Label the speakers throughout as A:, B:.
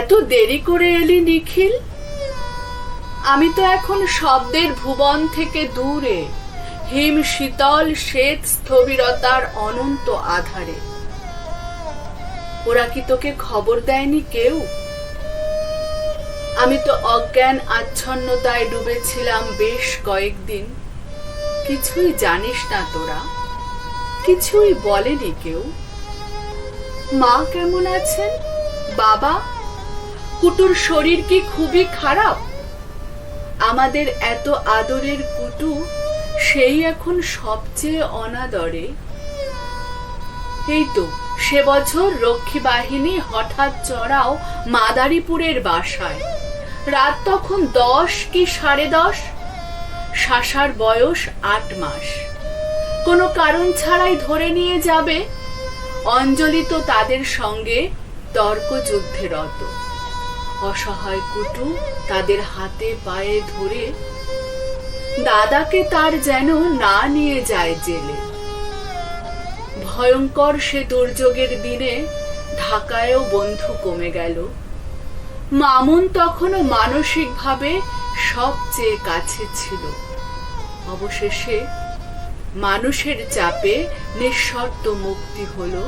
A: এত দেরি করে এলি নিখিল? আমি তো এখন শব্দের ভুবন থেকে দূরে, হিম শীতল শ্বেত স্থবিরতার অনন্ত আধারে। ওরা কি তোকে খবর দেয়নি কেউ? আমি তো অজ্ঞান আচ্ছন্নতায় ডুবেছিলাম বেশ কয়েকদিন। কিছুই জানিস না তোরা। কিছুই বলেনি কেউ। মা কেমন আছেন? বাবা? কুটুর শরীর কি খুবই খারাপ? আমাদের এত আদরের কুটু, সেই এখন সবচেয়ে অনাদরে। এই তো, সে বছর রক্ষী বাহিনী হঠাৎ চড়াও মাদারীপুরের বাসায়। রাত তখন দশ কি সাড়ে দশ? শাসার বয়স আট মাস। কোনো কারণ ছাড়াই ধরে নিয়ে যাবে? অঞ্জলি তো তাদের সঙ্গে তর্ক যুদ্ধে রত। অসহায় কুটু তাদের হাতে পায়ে ধরে, দাদাকে তার যেন না নিয়ে যায় জেলে। ভয়ঙ্কর সে দুর্যোগের দিনে ঢাকায়ও বন্ধু কমে গেল। মামুন তখনও মানসিকভাবে সবচেয়ে কাছে ছিল। অবশেষে মানুষের চাপে নিঃশর্ত মুক্তি হলো।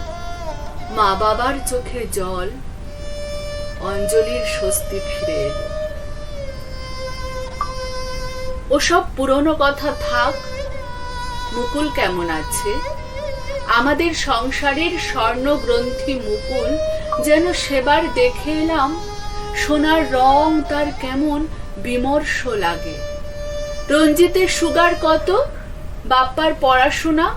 A: মা বাবার চোখে জল অঞ্জলির স্বস্তি ফিরে এলো। ওসব পুরনো কথা থাক, মুকুল কেমন আছে? আমাদের সংসারের স্বর্ণগ্রন্থি মুকুল যেন সেবার দেখে এলাম, সোনার রং তার কেমন বিমর্ষ লাগে। রঞ্জিতের সুগার কত, বাপ্পার পড়াশোনা?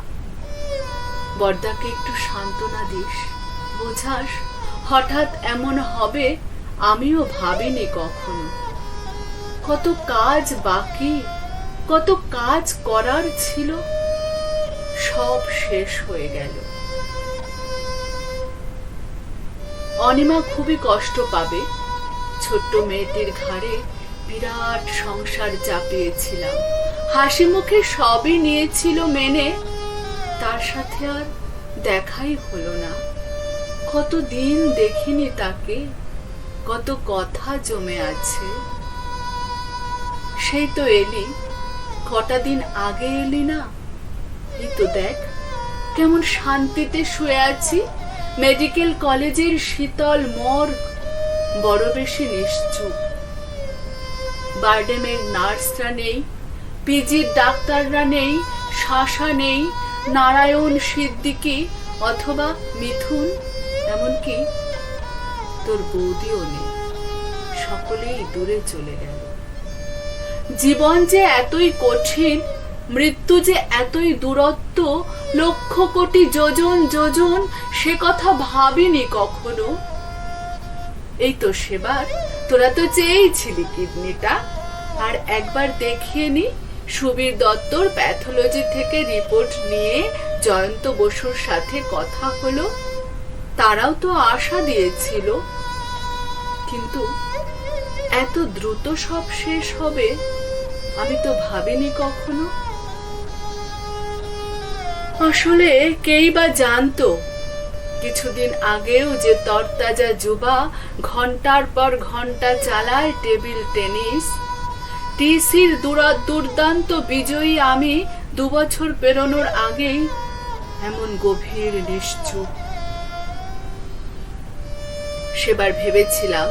A: বর্দাকে একটু সান্ত্বনা দিস, বোঝাস হঠাৎ এমন হবে, আমিও ভাবিনি কখনো। কত কাজ বাকি, কত কাজ করার ছিল, সব শেষ হয়ে গেল। অনিমা খুবই কষ্ট পাবে। ছোট্ট মেয়েটির ঘাড়ে বিরাট সংসার চাপিয়েছিলাম। হাসি মুখে সবই নিয়েছিল মেনে, তার সাথে আর দেখাই হলো না। কত দিন দেখিনি তাকে, কত কথা জমে আছে। সেই তো এলি, কটা দিন আগে এলি না? তো দেখ, কেমন শান্তিতে শুয়ে আছি। মেডিকেল কলেজের শীতল মর্গ, বড় বেশি নিশ্চুপ। বারডেমের নার্সরা নেই, পিজির ডাক্তাররা নেই, শাসা নেই, নারায়ণ সিদ্দিকি অথবা মিথুন। এমনকি তোর বৌদিও নেই। সকলেই দূরে চলে গেল। জীবন যে এতই কঠিন, মৃত্যু যে এতই দূরত্ব, লক্ষ কোটি যোজন যোজন, সে কথা ভাবিনি কখনো। এই তো সেবার, তোরা তো চেয়েছিলি কিডনিটা। আর একবার দেখিয়ে নি, সুবীর দত্তর প্যাথোলজি থেকে রিপোর্ট নিয়ে জয়ন্ত বসুর সাথে কথা হলো। তারাও তো আশা দিয়েছিল। কিন্তু এত দ্রুত সব শেষ হবে, আমি তো ভাবিনি কখনো। আসলে কেই বা জানতো, কিছুদিন আগেও যে তরতাজা যুবা ঘণ্টার পর ঘণ্টা চালায় টেবিল টেনিস, টিসির দুর্দান্ত বিজয়ী আমি দুবছর পেরোনোর আগেই এমন গভীর নিশ্চুপ ভেবেছিলাম,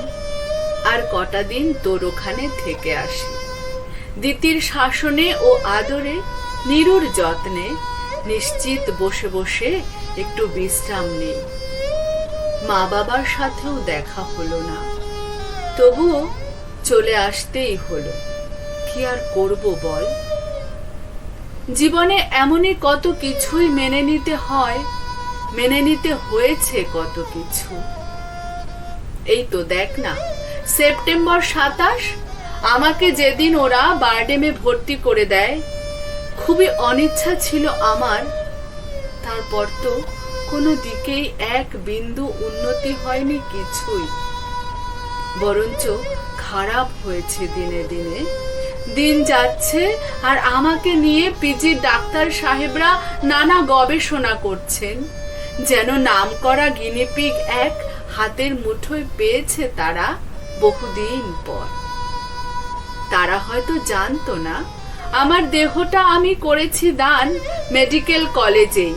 A: আর কটা দিন তোর ওখানে থেকে আসি। দিতির শাসনে ও আদরে নিরুর যত্নে নিশ্চিত বসে বসে একটু বিশ্রাম নেই। মা বাবার সাথেও দেখা হলো না। তবুও চলে আসতেই হলো। কি আর করব বল? জীবনে এমনই কত কিছুই মেনে নিতে হয়, মেনে নিতে হয়েছে কত কিছু। এই তো দেখ না। সেপ্টেম্বর সাতাশ, আমাকে যেদিন ওরা বারডেমে ভর্তি করে দেয়, খুবই অনিচ্ছা ছিল আমার। তারপর তো কোনো দিকেই এক বিন্দু উন্নতি হয়নি কিছুই। বরঞ্চ খারাপ হয়েছে দিনে দিনে। দিন যাচ্ছে আর আমাকে নিয়ে পিজি ডাক্তার সাহেবরা নানা গবেষণা করছেন, যেন নাম করা গিনিপিগ এক হাতের মুঠোয় পেয়েছে তারা বহুদিন পর। তারা হয়তো জানতো না, আমার দেহটা আমি করেছি দান মেডিকেল কলেজেই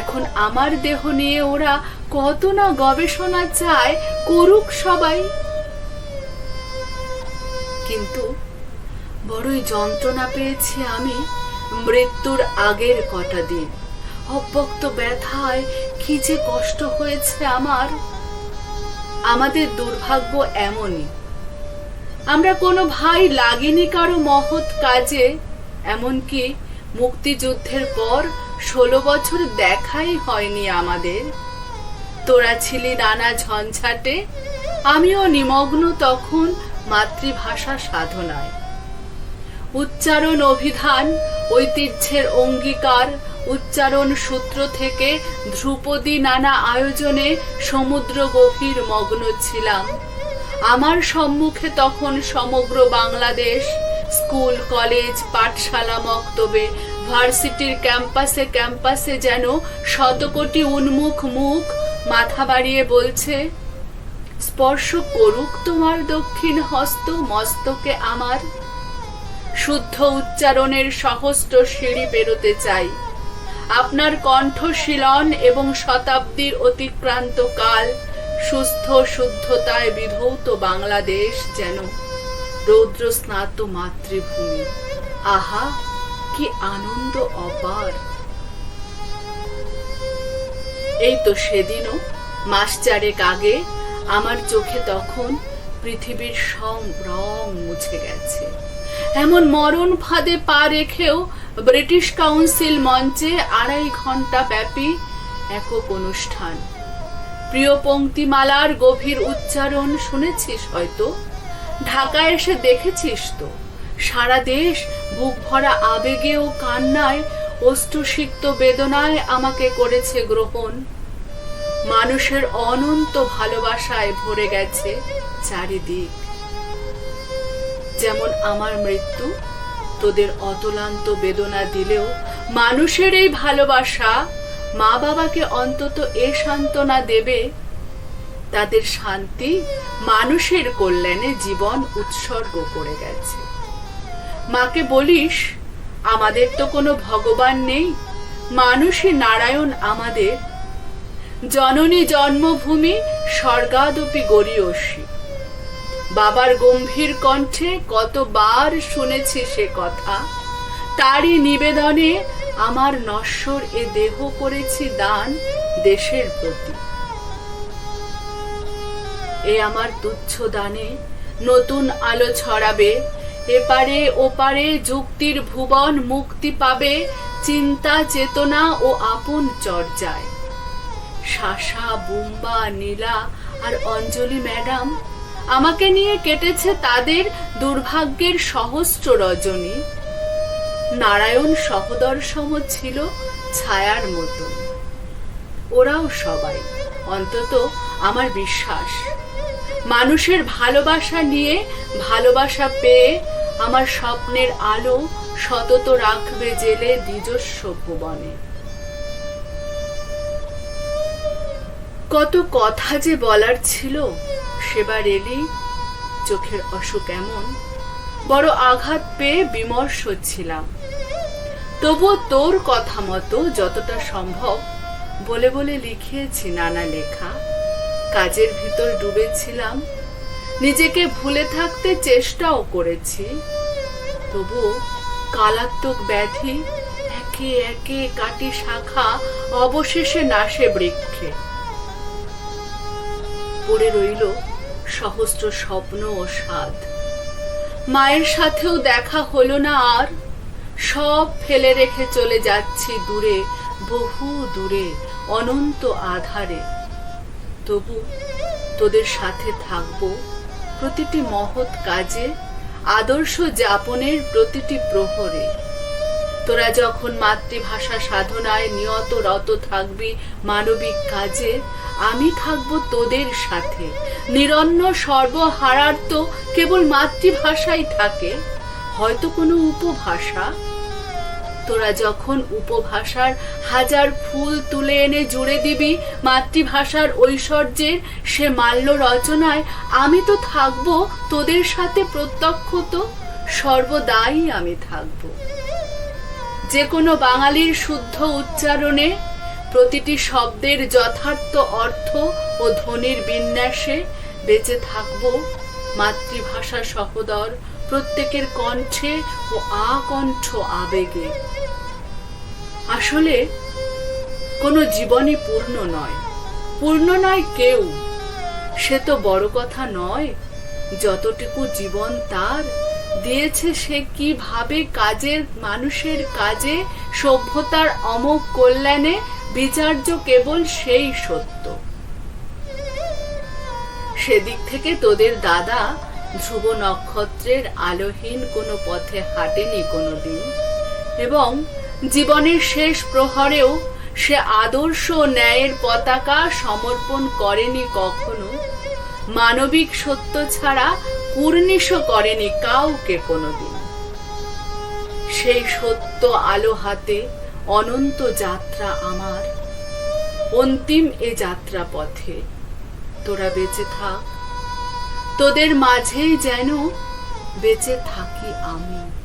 A: এখন আমার দেহ নিয়ে ওরা কত না গবেষণা চায়, করুক সবাই। কিন্তু বড়ই যন্ত্রণা পেয়েছি আমি মৃত্যুর আগের কটা দিন। অব্যক্ত ব্যথায় কি যে কষ্ট হয়েছে আমার, আমাদের দুর্ভাগ্য এমনই। আমরা কোনো ভাই লাগিনি কারও মহৎ কাজে, এমনকি মুক্তিযুদ্ধের পর ষোলো বছর দেখাই হয়নি আমাদের। তোরা ছিলি নানা ঝঞ্ঝাটে, আমিও নিমগ্ন তখন মাতৃভাষা সাধনায়। উচ্চারণ অভিধান, ঐতিহ্যের অঙ্গীকার উচ্চারণ সূত্র থেকে ধ্রুপদী নানা আয়োজনে সমুদ্র গভীর মগ্ন ছিলাম। আমার সম্মুখে তখন সমগ্র বাংলাদেশ, স্কুল, কলেজ, পাঠশালা, মক্তবে, ভার্সিটির ক্যাম্পাসে ক্যাম্পাসে যেন শতকোটি উন্মুখ মুখ মাথা বাড়িয়ে বলছে, স্পর্শ করুক তোমার দক্ষিণ হস্ত মস্তকে আমার। শুদ্ধ উচ্চারণের সহস্র সিঁড়ি পেরোতে চাই। আপনার কণ্ঠশীলন এবং শতাব্দীর অতিক্রান্ত কাল সুস্থ শুদ্ধতায় বিধৌত বাংলাদেশ যেন রৌদ্র স্নাত মাতৃভূমি। আহা, কি আনন্দ অপার। এই তো সেদিনও, মাস চারেক আগে আমার চোখে তখন পৃথিবীর সব রং মুছে গেছে। এমন মরণ ফাঁদে পা রেখেও ব্রিটিশ কাউন্সিল মঞ্চে আড়াই ঘণ্টা ব্যাপী একক অনুষ্ঠান। প্রিয় পঙ্ক্তিমালার গভীর উচ্চারণ শুনেছিস হয়তো? ঢাকায় এসে দেখেছিস তো? সারা দেশ বুক ভরা আবেগে ও কান্নায় অষ্টসিক্ত বেদনায় আমাকে করেছে গ্রহণ। মানুষের অনন্ত ভালোবাসায় ভরে গেছে চারিদিক। যেমন আমার মৃত্যু তোদের অতলান্ত বেদনা দিলেও মানুষের এই ভালোবাসা মা বাবাকে অন্তত এ সান্ত্বনা দেবে, তাদের শান্তি মানুষের কল্যাণে জীবন উৎসর্গ করে গেছে। মাকে বলিস, আমাদের তো কোনো ভগবান নেই, মানুষই নারায়ণ আমাদের। জননী জন্মভূমি স্বর্গাদপি গরিয়সী বাবার গম্ভীর কণ্ঠে কতবার শুনেছি সে কথা। তারই নিবেদনে আমার নশ্বর এ দেহ করেছি দান দেশের প্রতি। এ আমার তুচ্ছ দানে নতুন আলো ছড়াবে, এপারে ওপারে যুক্তির ভুবন মুক্তি পাবে, চিন্তা, চেতনা ও আপন চর্যায়। শাসা, বুম্বা, নীলা আর অঞ্জলি ম্যাডাম আমাকে নিয়ে কেটেছে তাদের দুর্ভাগ্যের সহস্র রজনী। নারায়ণ সহদর্শম ছিল ছায়ার মতো। ওরাও সবাই, অন্তত আমার বিশ্বাস। মানুষের ভালোবাসা নিয়ে ভালোবাসা পেয়ে আমার স্বপ্নের আলো সতত রাখবে জেলে নিজস্ব ভুবনে। কত কথা যে বলার ছিল সেবার এলি চোখের অসুখ এমন, বড় আঘাত পেয়ে বিমর্ষ ছিলাম। তবু তোর কথা মতো যতটা সম্ভব বলে বলে লিখিয়েছি নানা লেখা। কাজের ভিতর ডুবেছিলাম। নিজেকে ভুলে থাকতে চেষ্টাও করেছি। তবু কালাত্মক ব্যাধি একে একে কাটি শাখা অবশেষে নাশে বৃক্ষে। পড়ে রইল সহস্র স্বপ্ন ও স্বাদ। মায়ের সাথেও দেখা হলো না আর। সব ফেলে রেখে চলে যাচ্ছি দূরে, বহু দূরে, অনন্ত আধারে। তবু তোদের সাথে থাকব প্রতিটি মহৎ কাজে, আদর্শ যাপনের প্রতিটি প্রহরে। তোরা যখন মাতৃভাষা সাধনায় নিয়ত রত থাকবি মানবিক কাজে, আমি থাকব তোদের সাথে। নিরন্ন সর্বহারার তো কেবল মাতৃভাষাই থাকে। হয়তো কোনো উপভাষা? তোরা যখন উপভাষার হাজার ফুল তুলে এনে জুড়ে দিবি মাতৃভাষার ঐশ্বর্যের সে মাল্য রচনায়, আমি তো থাকব তোদের সাথে প্রত্যক্ষত সর্বদাই আমি থাকব। যে কোনো বাঙালির শুদ্ধ উচ্চারণে প্রতিটি শব্দের যথার্থ অর্থ ও ধ্বনির বিন্যাসে বেঁচে থাকব মাতৃভাষা সহোদর প্রত্যেকের কণ্ঠে ও আকণ্ঠ আবেগে। আসলে কোনো জীবনই পূর্ণ নয়। পূর্ণ নয় কেউ। সে তো বড় কথা নয়, যতটুকু জীবন তার দিয়েছে সে কীভাবে কাজের, মানুষের কাজে, সভ্যতার অমোঘ কল্যাণে বিচার্য কেবল সেই সত্য। সেদিক থেকে তোদের দাদা ধ্রুব নক্ষত্রের আলোহীন কোনো পথে হাঁটেনি কোনোদিন, এবং জীবনের শেষ প্রহরেও সে আদর্শ ন্যায়ের পতাকা সমর্পণ করেনি কখনো। মানবিক সত্য ছাড়া কুর্নিশও করেনি কাউকে কোনোদিন। সেই সত্য আলো হাতে অনন্ত যাত্রা আমার। অন্তিম এ যাত্রা পথে। তোরা বেঁচে থাক। তোদের মাঝেই যেন বেঁচে থাকি আমি।